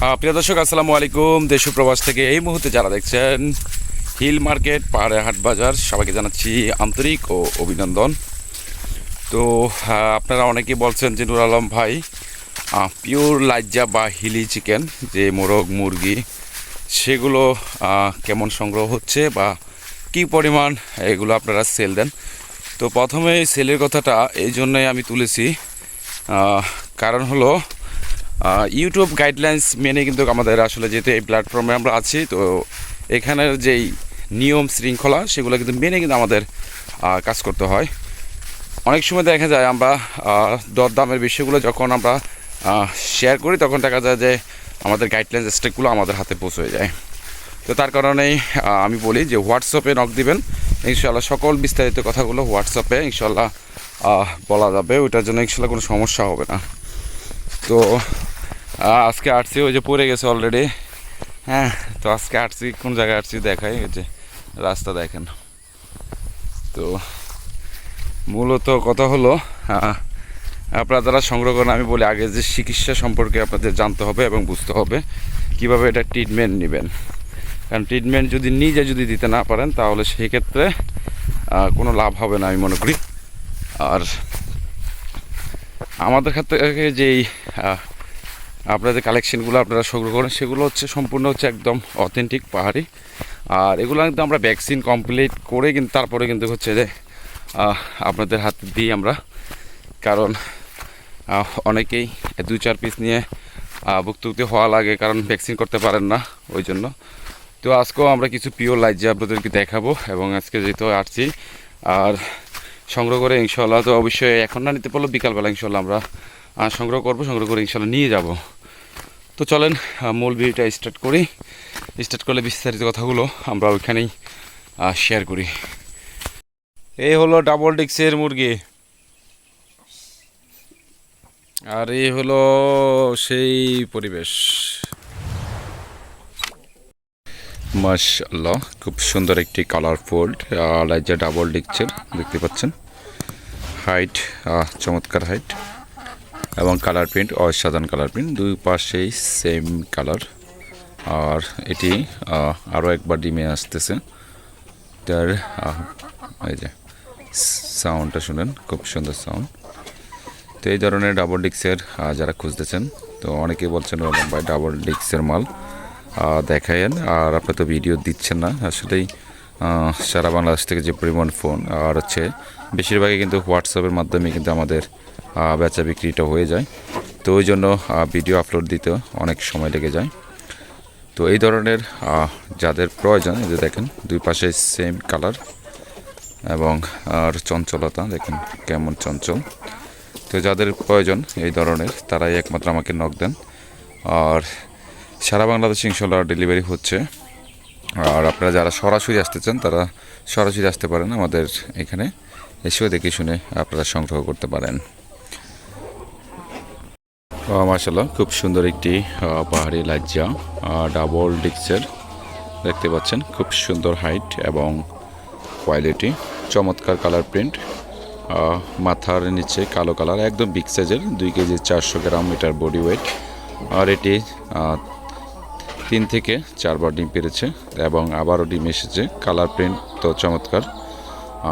প্রিয় দর্শক, আসসালামু আলাইকুম। দেশ প্রবাস থেকে এই মুহূর্তে যারা দেখছেন, হিল মার্কেট পাহাড়ে হাট বাজার, সবাইকে জানাচ্ছি আন্তরিক ও অভিনন্দন। তো আপনারা অনেকেই বলছেন যে নুর আলম ভাই পিওর লাজ্জা বা হিলি চিকেন, যে মোরগ, মুরগি, সেগুলো কেমন সংগ্রহ হচ্ছে বা কি পরিমাণ এগুলো আপনারা সেল দেন? তো প্রথমে সেলের কথাটা এই জন্যই আমি তুলেছি। কারণ হলো ইউটিউব গাইডলাইন্স মেনে কিন্তু আমাদের আসলে যেহেতু এই প্ল্যাটফর্মে আমরা আছি, তো এখানের যেই নিয়ম শৃঙ্খলা সেগুলো কিন্তু মেনে কিন্তু আমাদের কাজ করতে হয়। অনেক সময় দেখা যায় আমরা দরদামের বিষয়গুলো যখন আমরা শেয়ার করি, তখন দেখা যায় যে আমাদের গাইডলাইন্স স্টেকগুলো আমাদের হাতে পৌঁছে যায়। তো তার কারণেই আমি বলি যে হোয়াটসঅ্যাপে নক দিবেন। ইনশাল্লাহ সকল বিস্তারিত কথাগুলো হোয়াটসঅ্যাপে ইনশাল্লাহ বলা যাবে। ওইটার জন্য ইনশাল্লাহ কোনো সমস্যা হবে না। তো আজকে আসছি, ওই যে পড়ে গেছে অলরেডি হ্যাঁ তো আজকে আসছি, কোন জায়গায় আসছি দেখাই, এই যে রাস্তা দেখেন। তো মূলত কথা হলো আপনারা যারা সংগ্রহ করেন, আমি বলি আগে যে চিকিৎসা সম্পর্কে আপনাদের জানতে হবে এবং বুঝতে হবে কীভাবে এটা ট্রিটমেন্ট নেবেন। কারণ ট্রিটমেন্ট যদি নিজে যদি দিতে না পারেন, তাহলে সেই ক্ষেত্রে কোনো লাভ হবে না, আমি মনে করি। আর আমাদের ক্ষেত্রে যেই আপনাদের কালেকশনগুলো আপনারা সংগ্রহ করেন, সেগুলো হচ্ছে সম্পূর্ণ হচ্ছে একদম অথেন্টিক পাহাড়ি। আর এগুলো কিন্তু আমরা ভ্যাকসিন কমপ্লিট করে কিন্তু তারপরে কিন্তু হচ্ছে যে আপনাদের হাতে দিই আমরা। কারণ অনেকেই দু চার পিস নিয়ে ভুক্তভুক্তি হওয়া লাগে, কারণ ভ্যাকসিন করতে পারেন না, ওই জন্য। তো আজকেও আমরা কিছু পিওর লাইট যে আপনাদেরকে দেখাবো এবং আজকে যেহেতু আসছি, আর সংগ্রহ করে ইনশাল্লাহ তো অবশ্যই এখন না নিতে পারলেও বিকালবেলা ইনশাল্লাহ আমরা সংগ্রহ করব, সংগ্রহ করে ইনশাল্লাহ নিয়ে যাব। তো চলেন মূল ভিডিওটা স্টার্ট করি। স্টার্ট করলে বিস্তারিত কথাগুলো আমরা ওইখানেই শেয়ার করি। এই হলো ডাবল ডিক্সের মুরগি। আর এই হলো সেই পরিবেশ। মাশাল্লাহ খুব সুন্দর একটি কালারফুল লাইজা ডাবল ডিক্সের, দেখতে পাচ্ছেন। হাইট চমৎকার হাইট এবং কালার প্রিন্ট অসাধারণ কালার প্রিন্ট দুই পাশেই সেম কালার আর এটি আরও একবার ডিমে আসতেছে। তার এই যে সাউন্ডটা শুনেন, খুব সুন্দর সাউন্ড তো এই ধরনের ডাবল ডিক্সের যারা খুঁজতেছেন, তো অনেকেই বলছেন রকম ভাই ডাবল ডিক্সের মাল। দেখায়েন, আর আপনি তো ভিডিও দিচ্ছেন না। আসলেই সারা বাংলাদেশ থেকে যে পরিমাণ ফোন আর হচ্ছে, বেশিরভাগই কিন্তু হোয়াটসঅ্যাপের মাধ্যমে কিন্তু আমাদের বেচা বিক্রিটা হয়ে যায়। তো ওই জন্য ভিডিও আপলোড দিতে অনেক সময় লেগে যায়। তো এই ধরনের যাদের প্রয়োজন, এই যে দেখেন, দুই পাশে সেম কালার এবং, আর চঞ্চলতা, দেখেন কেমন চঞ্চল। তো যাদের প্রয়োজন এই ধরনের, তারাই একমাত্র আমাকে নক দেন। আর সারা বাংলাদেশে ইনশাল্লাহ ডেলিভারি হচ্ছে। আর আপনারা যারা সরাসরি আসতে চান, তারা সরাসরি আসতে পারেন আমাদের এখানে। এসেও দেখে শুনে আপনারা সংগ্রহ করতে পারেন। মাসাল্লাহ খুব সুন্দর একটি পাহাড়ি লাজ্জা ডাবল ডিক্সের দেখতে পাচ্ছেন, খুব সুন্দর হাইট এবং কোয়ালিটি চমৎকার কালার প্রিন্ট মাথার নিচে কালো কালার একদম বিগ সাইজের দুই কেজি চারশো গ্রাম এটার বডি ওয়েট আর এটি তিন থেকে চারবার ডিম পেরেছে এবং আবারও ডিম এসেছে কালার প্রিন্ট তো চমৎকার,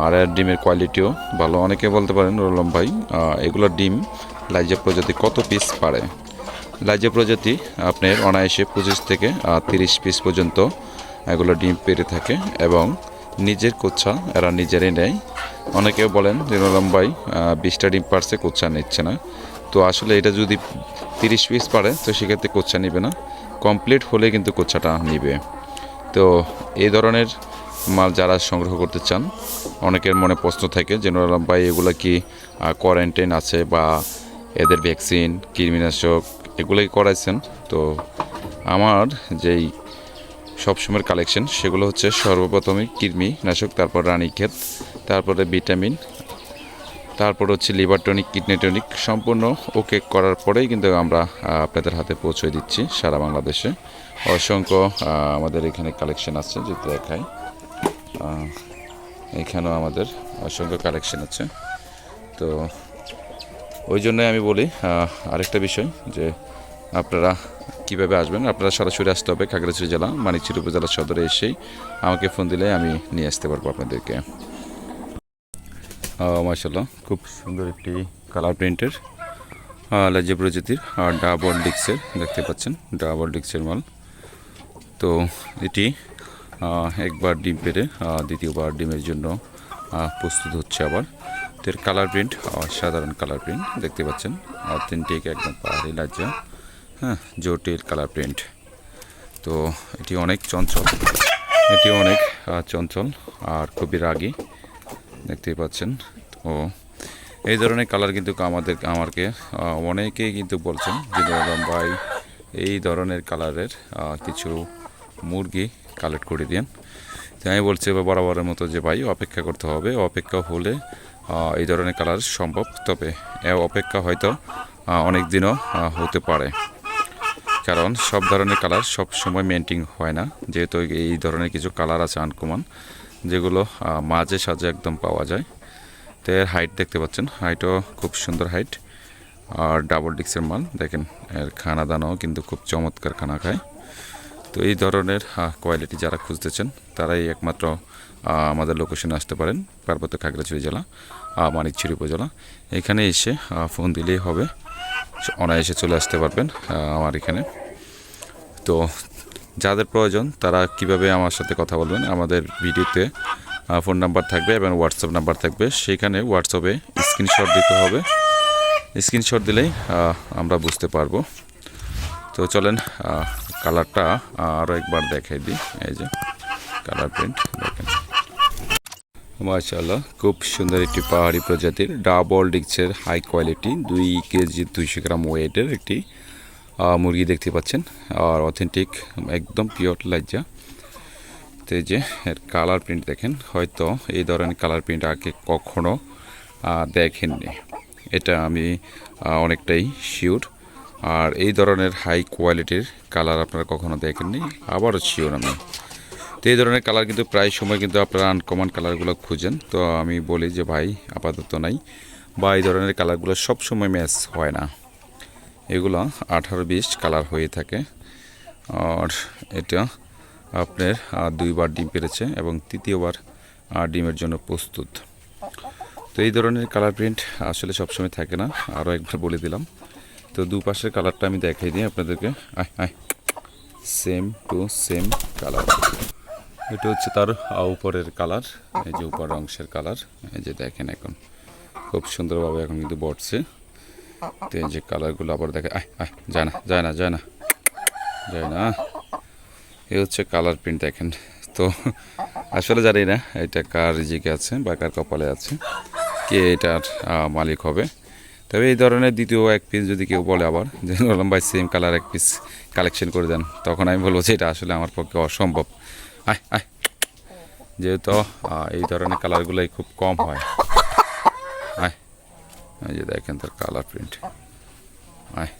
আর ডিমের কোয়ালিটিও ভালো, অনেকে বলতে পারেন রলম ভাই এগুলোর ডিম লাইজা প্রজাতি কত পিস পারে? লাইজা প্রজাতি আপনার অনায়াসে পঁচিশ থেকে তিরিশ পিস পর্যন্ত এগুলো ডিম পেরে থাকে এবং নিজের কোচ্ছা এরা নিজেরাই নেয়। অনেকে বলেন যে রলম ভাই বিশটা ডিম পারছে, কোচ্ছা নিচ্ছে না। তো আসলে এটা যদি তিরিশ পিস পারে, তো সেক্ষেত্রে কোচ্ছা নিবে না। কমপ্লিট হলে কিন্তু কোচ্ছাটা নিবে। তো এই ধরনের মাল যারা সংগ্রহ করতে চান, অনেকের মনে প্রশ্ন থাকে যে জেনারেল ভাই, এগুলো কি কোয়ারেন্টাইন আছে বা এদের ভ্যাকসিন, কৃমিনাশক এগুলোই করাইছেন। তো আমার যেই সবসময়ের কালেকশন সেগুলো হচ্ছে সর্বপ্রথমে কৃমি নাশক তারপর রানীক্ষেত, তারপরে ভিটামিন, তারপর হচ্ছে লিভার টনিক, কিডনি টনিক সম্পূর্ণ ওকে করার পরেই কিন্তু আমরা আপনাদের হাতে পৌঁছে দিচ্ছি সারা বাংলাদেশে। অসংখ্য আমাদের এখানে কালেকশন আছে, যদি দেখাই। এখানেও আমাদের অসংখ্য কালেকশন আছে। তো ওই জন্যই আমি বলি আরেকটা বিষয় যে আপনারা কীভাবে আসবেন? আপনারা সরাসরি আসতে হবে খাগড়াছড়ি জেলা মানিকচুরি উপজেলা সদরে এসেই আমাকে ফোন দিলে আমি নিয়ে আসতে পারব আপনাদেরকে। মাসাল্লাহ খুব সুন্দর একটি কালার প্রিন্টের লাজ্জা প্রজাতির ডাবল ডিক্সের দেখতে পাচ্ছেন ডাবল ডিক্সের মাল। তো এটি একবার ডিম আহ, দ্বিতীয়বার ডিমের জন্য প্রস্তুত হচ্ছে আবার। এর কালার প্রিন্ট সাধারণ কালার প্রিন্ট দেখতে পাচ্ছেন। অথেন্টিক একদম পাহাড়ি লাজ্জা হ্যাঁ জটিল কালার প্রিন্ট তো এটি অনেক চঞ্চল। এটি অনেক চঞ্চল আর খুবই রাগী। দেখতেই পাচ্ছেন। তো এই ধরনের কালার কিন্তু আমাদের আমাকে অনেকেই কিন্তু বলছেন যে ভাই, এই ধরনের কালারের কিছু মুরগি কালেক্ট করে দিন তাই বলছি বরাবরের মতো যে ভাই, অপেক্ষা করতে হবে। অপেক্ষা হলে এই ধরনের কালার সম্ভব, তবে এ অপেক্ষা হয়তো অনেক দিনও হতে পারে। কারণ সব ধরনের কালার সব সময় মেনটেন হয় না, যেহেতু এই ধরনের কিছু কালার আছে আনকমন, যেগুলো মাঝে সাঝে একদম পাওয়া যায়। তো এর হাইট দেখতে পাচ্ছেন হাইটও খুব সুন্দর হাইট আর ডাবল ডিক্সের মাল দেখেন, এর খানা দানাও কিন্তু খুব চমৎকার খানা খায়। তো এই ধরনের কোয়ালিটি যারা খুঁজতেছেন, তারাই একমাত্র আমাদের লোকেশনে আসতে পারেন, পার্বত্য খাগড়াছড়ি জেলা মানিকছড়ি উপজেলা। এখানে এসে ফোন দিলেই হবে। অনায়াসে চলে আসতে পারবেন আমার এখানে। তো যাদের প্রয়োজন, তারা কীভাবে আমার সাথে কথা বলবেন, আমাদের ভিডিওতে ফোন নাম্বার থাকবে এবং হোয়াটসঅ্যাপ নাম্বার থাকবে। সেখানে হোয়াটসঅ্যাপে স্ক্রিনশট দিতে হবে। স্ক্রিনশট দিলেই আমরা বুঝতে পারব। তো চলেন কালারটা আরও একবার দেখাই দিই। এই যে কালার প্রিন্ট দেখেন। মাশাআল্লাহ, খুব সুন্দর একটি পাহাড়ি প্রজাতির ডাবল ডিক্সের হাই কোয়ালিটি, দুই কেজি দুইশো গ্রাম ওয়েটের একটি মুরগি দেখতে পাচ্ছেন। আর অথেন্টিক একদম পিওর লাজ্জা তো যে এর কালার প্রিন্ট দেখেন, হয়তো এই ধরনের কালার প্রিন্ট আগে কখনো দেখেননি। এটা আমি অনেকটাই শিওর আর এই ধরনের হাই কোয়ালিটির কালার আপনারা কখনো দেখেননি, আবারও শিওর আমি। তো এই ধরনের কালার কিন্তু প্রায় সময় কিন্তু আপনারা আনকমন কালারগুলো খুঁজেন। তো আমি বলি যে, ভাই, আপাতত নাই। বা এই ধরনের কালারগুলো সব সময় ম্যাচ হয় না। এগুলো আঠারো বিশ কালার হয়ে থাকে। আর এটা আপনার দুইবার ডিম পেরেছে এবং তৃতীয়বার ডিমের জন্য প্রস্তুত। তো এই ধরনের কালার প্রিন্ট আসলে সবসময় থাকে না। আরও একবার বলে দিলাম। তো দুপাশের কালারটা আমি দেখাই দিই আপনাদেরকে। আয় আয়। সেম টু সেম কালার এটা হচ্ছে তার উপরের কালার, এই যে উপর অংশের কালার, এই যে দেখেন এখন, খুব সুন্দরভাবে এখন কিন্তু বটছে। তো এই যে কালারগুলো আবার দেখে আয় আয় যায় না যায় না যায় না যায় না। এ হচ্ছে কালার প্রিন্ট দেখেন। তো আসলে জানি না এটা কার রিজিকে আছে বা কার কপালে আছে, কে এটার মালিক হবে। তবে এই ধরনের দ্বিতীয় এক পিস যদি কেউ বলে আবার, যে বললাম ভাই সেম কালার এক পিস কালেকশন করে দেন, তখন আমি বলব যে এটা আসলে আমার পক্ষে অসম্ভব। আয় আয় যেহেতু এই ধরনের কালারগুলোই খুব কম হয়। যে দেখেন তার কালার প্রিন্ট আয়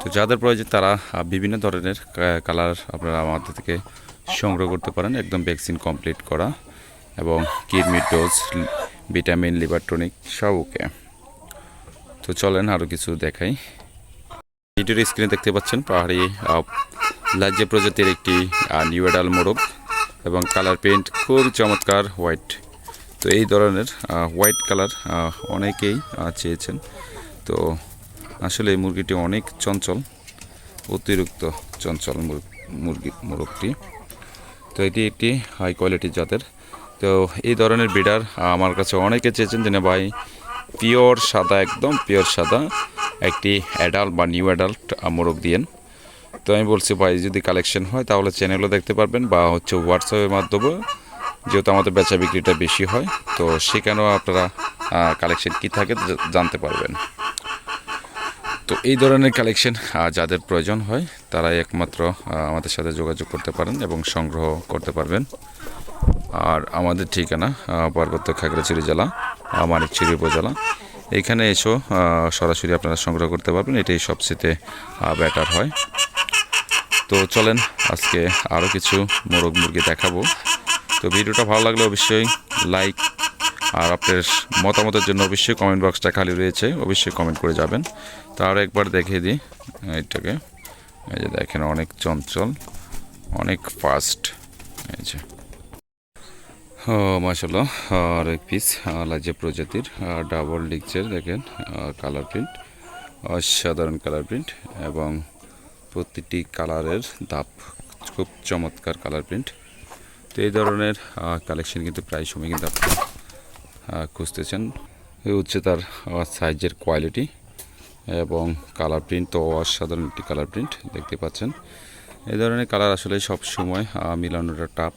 তো যাদের প্রয়োজন তারা বিভিন্ন ধরনের কালার আপনারা আমাদের থেকে সংগ্রহ করতে পারেন। একদম ভ্যাকসিন কমপ্লিট করা এবং kidney dose vitamin liver tonic সব ওকে তো চলেন আরও কিছু দেখাই। ভিডিওর স্ক্রিনে দেখতে পাচ্ছেন পাহাড়ি লাজ্জা প্রজাতির একটি নিউ এডাল মোরগ এবং কালার পেন্ট খুব চমৎকার হোয়াইট। তো এই ধরনের হোয়াইট কালার অনেকেই চেয়েছেন। তো আসলে এই মুরগিটি অনেক চঞ্চল, অতিরিক্ত চঞ্চল মুর- মুরগি, মোরগটি। তো এটি একটি হাই কোয়ালিটির জাতের। তো এই ধরনের ব্রিডার আমার কাছে অনেকে চেয়েছেন যে ভাই, পিওর সাদা, একদম পিওর সাদা, একটি অ্যাডাল্ট বা নিউ অ্যাডাল্ট মোরগ দিয়েন। তো আমি বলছি, ভাই, যদি কালেকশন হয়, তাহলে চ্যানেলও দেখতে পারবেন বা হচ্ছে হোয়াটসঅ্যাপের মাধ্যমে যেহেতু আমাদের বেচা বিক্রিটা বেশি হয়, তো সেখানেও আপনারা কালেকশন কী থাকে জানতে পারবেন। তো এই ধরনের কালেকশন যাদের প্রয়োজন হয়, তারাই একমাত্র আমাদের সাথে যোগাযোগ করতে পারেন এবং সংগ্রহ করতে পারবেন। আর আমাদের ঠিকানা পার্বত্য খাগড়াছড়ি জেলা মানিকছড়ি উপজেলা। এখানে এসেও সরাসরি আপনারা সংগ্রহ করতে পারবেন, এটাই সবচেয়ে বেটার হয়। তো চলেন, আজকে আরও কিছু মোরগ মুরগি দেখাবো। তো ভিডিওটা ভালো লাগলে অবশ্যই লাইক আর আপনার মতামতের জন্য অবশ্যই কমেন্ট বক্সটা খালি রয়েছে, অবশ্যই কমেন্ট করে যাবেন। তা আরও একবার দেখিয়ে দিই, এইটাকে। এই যে দেখেন, অনেক চঞ্চল, অনেক ফাস্ট এই যে। ও মাসাল্লাহ আর এক পিস লাজে প্রজাতির ডাবল ডিকচার দেখেন কালার প্রিন্ট অসাধারণ কালার প্রিন্ট এবং প্রতিটি কালারের দাপ খুব চমৎকার কালার প্রিন্ট তো এই ধরনের কালেকশন কিন্তু প্রায় সময় কিন্তু আপনি খুঁজতেছেন। এই হচ্ছে তার সাইজের কোয়ালিটি এবং কালার প্রিন্ট তো অসাধারণ একটি কালার প্রিন্ট দেখতে পাচ্ছেন। এই ধরনের কালার আসলে সব সময় মিলানোটা টাপ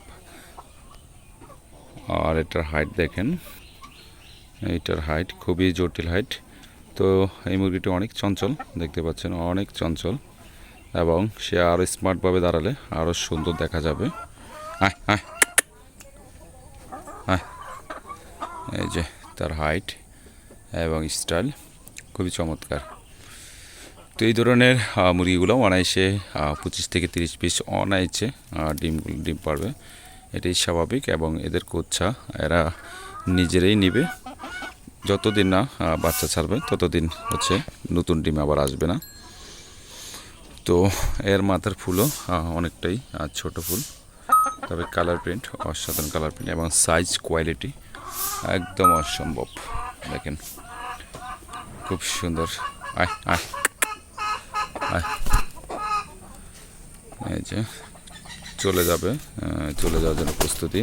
আর এটার হাইট দেখেন। এটার হাইট খুবই জটিল হাইট তো এই মুরগিটি অনেক চঞ্চল, দেখতে পাচ্ছেন, অনেক চঞ্চল। এবং সে আরও স্মার্টভাবে দাঁড়ালে আরও সুন্দর দেখা যাবে। এই যে তার হাইট এবং স্টাইল খুবই চমৎকার। তো এই ধরনের মুরগিগুলো অনায়াসে পঁচিশ থেকে তিরিশ পিস অনায়াসে ডিমগুলো ডিম পারবে। এটাই স্বাভাবিক এবং এদের কোচ্ছা এরা নিজেরাই নিবে। যতদিন না বাচ্চা ছাড়বে, ততদিন হচ্ছে নতুন ডিম আবার আসবে না। তো এর মাথার ফুলও অনেকটাই আহ, ছোট ফুল। তবে কালার প্রিন্ট অসাধারণ কালার প্রিন্ট এবং সাইজ কোয়ালিটি একদম অসম্ভব। দেখেন খুব সুন্দর। আয় আয় আয় এই যে চলে যাবে চলে যাওয়ার জন্য প্রস্তুতি।